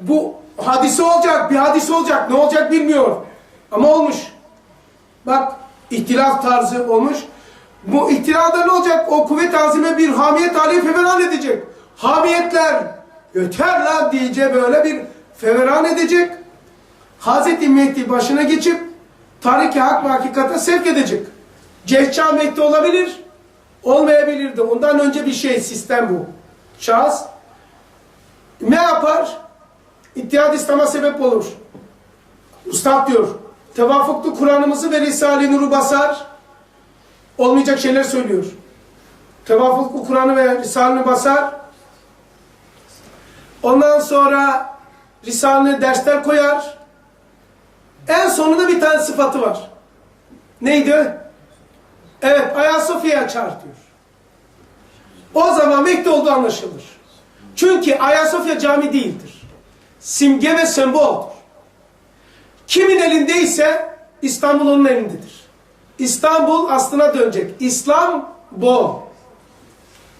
Bu hadise olacak, bir hadise olacak. Ne olacak bilmiyor. Ama olmuş. Bak ihtilaf tarzı olmuş. Bu ihtilafda ne olacak? O kuvvet azime bir hamiyet hali feveran edecek. Hamiyetler yeter lan diyece böyle bir feveran edecek. Hazreti Mehdi başına geçip tariki hak ve hakikate sevk edecek. Cehca Mehdi olabilir, olmayabilir de. Ondan önce bir şey, sistem bu. Şahıs ne yapar? İttihad İslam'a sebep olur. Ustad diyor, tevafuklu Kur'an'ımızı ve Risale-i Nur'u basar, olmayacak şeyler söylüyor. Tevafuklu Kur'an'ı ve Risale-i Nur'u basar, ondan sonra Risale-i dersler koyar, en sonunda bir tane sıfatı var. Neydi? Evet, Ayasofya'yı açar diyor. O zaman Mekte olduğu anlaşılır. Çünkü Ayasofya cami değildir. Simge ve semboldur. Kimin elindeyse İstanbul onun elindedir. İstanbul aslına dönecek. İslam bu.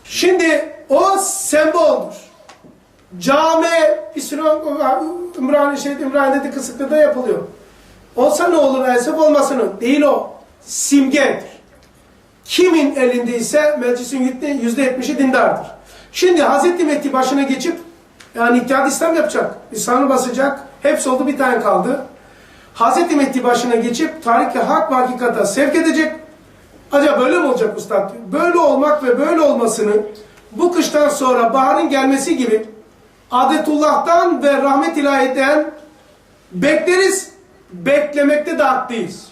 Şimdi o semboldur. Cami Ümraniye, şey, Ümraniye'de kısıklıda yapılıyor. Olsa ne olur maalesef olmasın o. Değil o. Simgedir. Kimin elindeyse meclisin yüzde yetmişi dindardır. Şimdi Hazreti Mehdi başına geçip yani İttihad İslam yapacak. İslam'ı basacak. Hepsi oldu bir tane kaldı. Hazreti Mehdi başına geçip tarihte hak ve hakikata sevk edecek. Acaba böyle mi olacak Ustad? Böyle olmak ve böyle olmasını bu kıştan sonra baharın gelmesi gibi adetullah'tan ve rahmet ilahiden bekleriz. Beklemekte de haklıyız.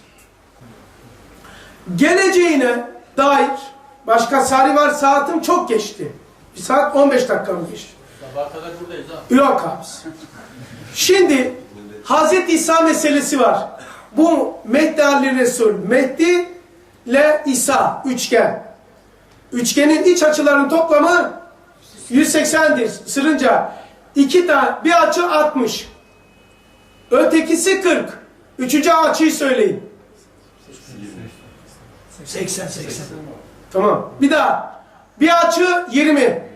Geleceğine dair başka sari var saatim çok geçti. Bir saat 15 dakika mı geçti? Sabaha kadar buradayız ha. Yok abi. Şimdi Hazreti İsa meselesi var. Bu Mehdi Ali Resul. Mehdi ile İsa üçgen. Üçgenin iç açılarının toplamı 180'dir. Sırınca iki tane bir açı 60. Ötekisi 40. Üçüncü açıyı söyleyin. 80 80. Tamam. Bir daha. Bir açı 20.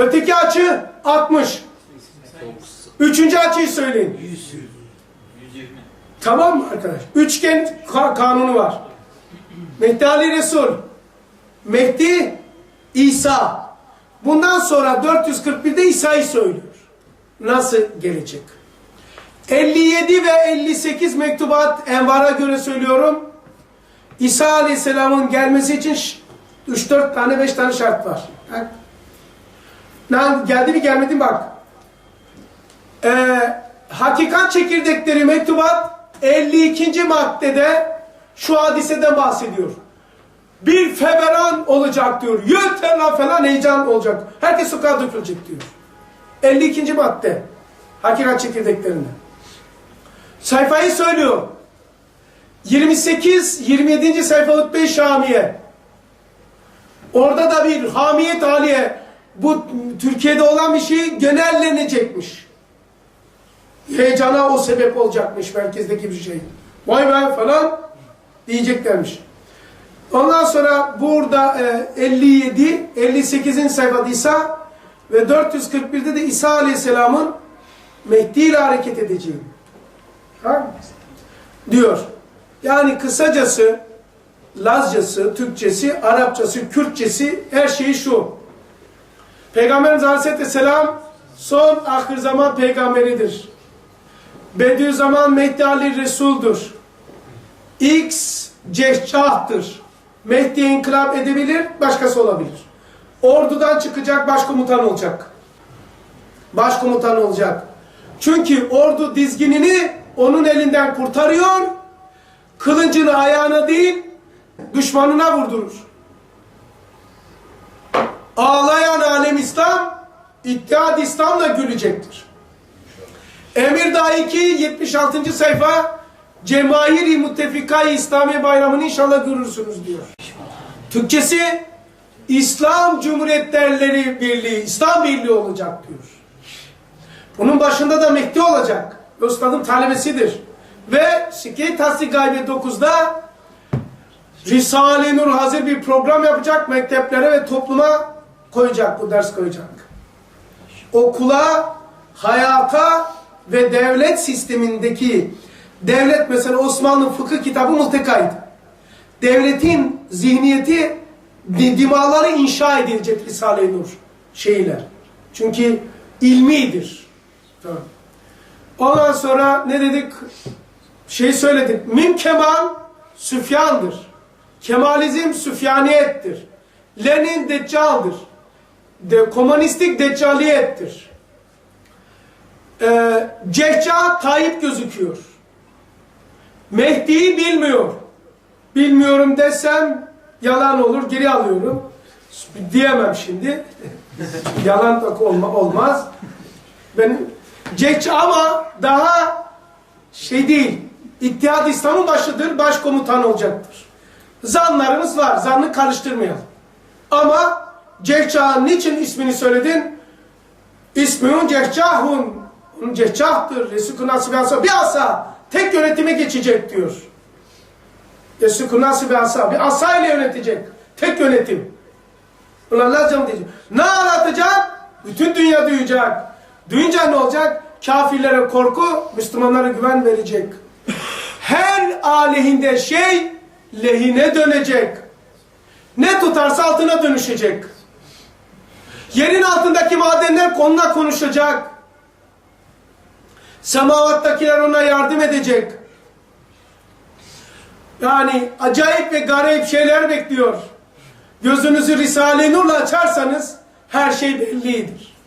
Öteki açı 60. Üçüncü açıyı söyleyin. 120. Tamam mı arkadaş? Üçgen ka- kanunu var. Mehdi Ali Resul. Mehdi İsa. Bundan sonra 441'de İsa'yı söylüyor. Nasıl gelecek? 57 ve 58 mektubat envara göre söylüyorum. İsa Aleyhisselam'ın gelmesi için 3-4 tane 5 tane şart var. Ha? Lan geldi mi gelmedi mi bak. Ee, hakikat çekirdekleri mektubat 52. maddede şu hadiseden bahsediyor. Bir feveran olacak diyor. Yöntela falan heyecan olacak. Herkes sokağa dökülecek diyor. 52. madde. Hakikat çekirdeklerinde. Sayfayı söylüyor. 28-27. sayfa Hutbe-i Şamiye. Orada da bir hamiyet haliye bu Türkiye'de olan bir şey genellenecekmiş. Heyecana o sebep olacakmış merkezdeki bir şey. Vay be falan diyeceklermiş. Ondan sonra burada e, 57, 58. sayfada İsa ve 441'de de İsa Aleyhisselam'ın Mehdi ile hareket edeceği. Ha? Diyor. Yani kısacası Lazcası, Türkçesi, Arapçası, Kürtçesi her şeyi şu. Peygamberimiz Aleyhisselam son ahir zaman peygamberidir. Bediüzzaman Mehdi Ali Resul'dur. X cehcahtır. Mehdi inkılap edebilir, başkası olabilir. Ordudan çıkacak, başkomutan olacak. Başkomutan olacak. Çünkü ordu dizginini onun elinden kurtarıyor, kılıncını ayağına değil, düşmanına vurdurur. İslam, İttihad İslam'la gülecektir. Emir Daiki 76. sayfa Cemahiri Muttefikay İslami Bayramı'nı inşallah görürsünüz diyor. Türkçesi İslam Cumhuriyetlerleri Birliği, İslam Birliği olacak diyor. Bunun başında da Mehdi olacak. Üstadın talebesidir. Ve Şike Tasdik Gaybi 9'da Risale-i Nur hazır bir program yapacak mekteplere ve topluma koyacak, bu ders koyacak. Okula hayata ve devlet sistemindeki devlet mesela Osmanlı fıkıh kitabı multekaydı. Devletin zihniyeti di- dimaları inşa edilecek Risale-i Nur şeyler. Çünkü ilmidir. Ondan sonra ne dedik? Şey söyledik. Mim kemal Süfyan'dır. Kemalizm Süfyaniyettir. Lenin Deccal'dır. De, komünistik Deccaliyettir. Ee, Cehca Tayyip gözüküyor. Mehdi'yi bilmiyor. Bilmiyorum desem yalan olur, geri alıyorum. Diyemem şimdi. yalan da olma, olmaz. Ben Cehca ama daha şey değil. İttihad İslam'ın başıdır, başkomutan olacaktır. Zanlarımız var, zanlı karıştırmayalım. Ama Cehca'nın niçin ismini söyledin? İsminin Cehcahun. Onun Cehcahtır. Resulü nasip asa. Bir asa. Tek yönetime geçecek diyor. Resulü nasip asa. Bir asa ile yönetecek. Tek yönetim. Ulan lazım diyecek. Ne anlatacak? Bütün dünya duyacak. Duyunca ne olacak? Kafirlere korku, Müslümanlara güven verecek. Her aleyhinde şey lehine dönecek. Ne tutarsa altına dönüşecek. Yerin altındaki madenler onunla konuşacak. Semavattakiler ona yardım edecek. Yani acayip ve garip şeyler bekliyor. Gözünüzü Risale-i Nur'la açarsanız her şey bellidir.